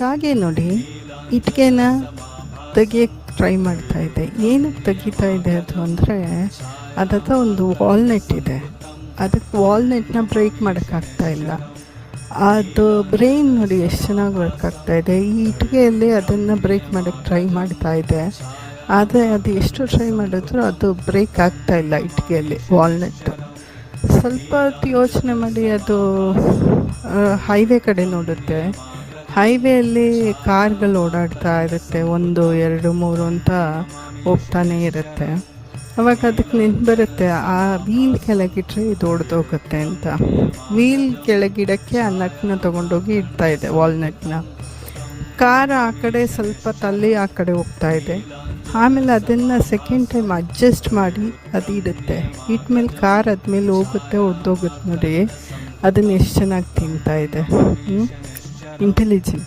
ಹಾಗೆ ನೋಡಿ ಇಟ್ಕೆನ ತೆಗಿಯಕ್ಕೆ ಟ್ರೈ ಮಾಡ್ತಾ ಇದೆ. ಏನಕ್ಕೆ ತೆಗಿತಾ ಇದೆ ಅದು ಅಂದರೆ ಅದತ್ರ ಒಂದು ವಾಲ್ನೆಟ್ ಇದೆ. ಅದಕ್ಕೆ ವಾಲ್ನೆಟ್ನ ಬ್ರೇಕ್ ಮಾಡೋಕ್ಕಾಗ್ತಾ ಇಲ್ಲ. ಅದು ಬ್ರೈನ್ ನೋಡಿ ಎಷ್ಟು ಚೆನ್ನಾಗಿ ವರ್ಕ್ ಆಗ್ತಾ ಇದೆ. ಈ ಇಟ್ಟಿಗೆಯಲ್ಲಿ ಅದನ್ನು ಬ್ರೇಕ್ ಮಾಡೋಕ್ಕೆ ಟ್ರೈ ಮಾಡ್ತಾ ಇದೆ. ಆದರೆ ಅದು ಎಷ್ಟು ಟ್ರೈ ಮಾಡಿದ್ರು ಅದು ಬ್ರೇಕ್ ಆಗ್ತಾ ಇಲ್ಲ ಇಟ್ಟಿಗೆಯಲ್ಲಿ ವಾಲ್ನೆಟ್ಟು ಸ್ವಲ್ಪ ಹೊತ್ತು ಯೋಚನೆ ಮಾಡಿ ಅದು ಹೈವೇ ಕಡೆ ನೋಡುತ್ತೆ. ಹೈವೇಯಲ್ಲಿ ಕಾರ್ಗಳು ಓಡಾಡ್ತಾ ಇರುತ್ತೆ. ಒಂದು, ಎರಡು, ಮೂರು ಅಂತ ಹೋಗ್ತಾನೆ ಇರುತ್ತೆ. ಅವಾಗ ಅದಕ್ಕೆ ನೆನ್ಪು ಬರುತ್ತೆ, ಆ ವೀಲ್ ಕೆಳಗಿಟ್ರೆ ಇದು ಒಡೆದೋಗುತ್ತೆ ಅಂತ. ವೀಲ್ ಕೆಳಗಿಡಕ್ಕೆ ಆ ನಟ್ನ ತೊಗೊಂಡೋಗಿ ಇಡ್ತಾ ಇದೆ ವಾಲ್ನಟ್ನ ಕಾರ್ ಆ ಕಡೆ ಸ್ವಲ್ಪ ತಲ್ಲಿ ಆ ಕಡೆ ಹೋಗ್ತಾ ಇದೆ. ಆಮೇಲೆ ಅದನ್ನು ಸೆಕೆಂಡ್ ಟೈಮ್ ಅಡ್ಜಸ್ಟ್ ಮಾಡಿ ಅದು ಇಡುತ್ತೆ. ಇಟ್ಮೇಲೆ ಕಾರ್ ಅದ್ಮೇಲೆ ಹೋಗುತ್ತೆ ಒದ್ದೋಗುತ್ತೆ ನೋಡಿ. ಅದನ್ನು ಎಷ್ಟು ಚೆನ್ನಾಗಿ ತಿಂತಾ ಇದೆ. Intelligent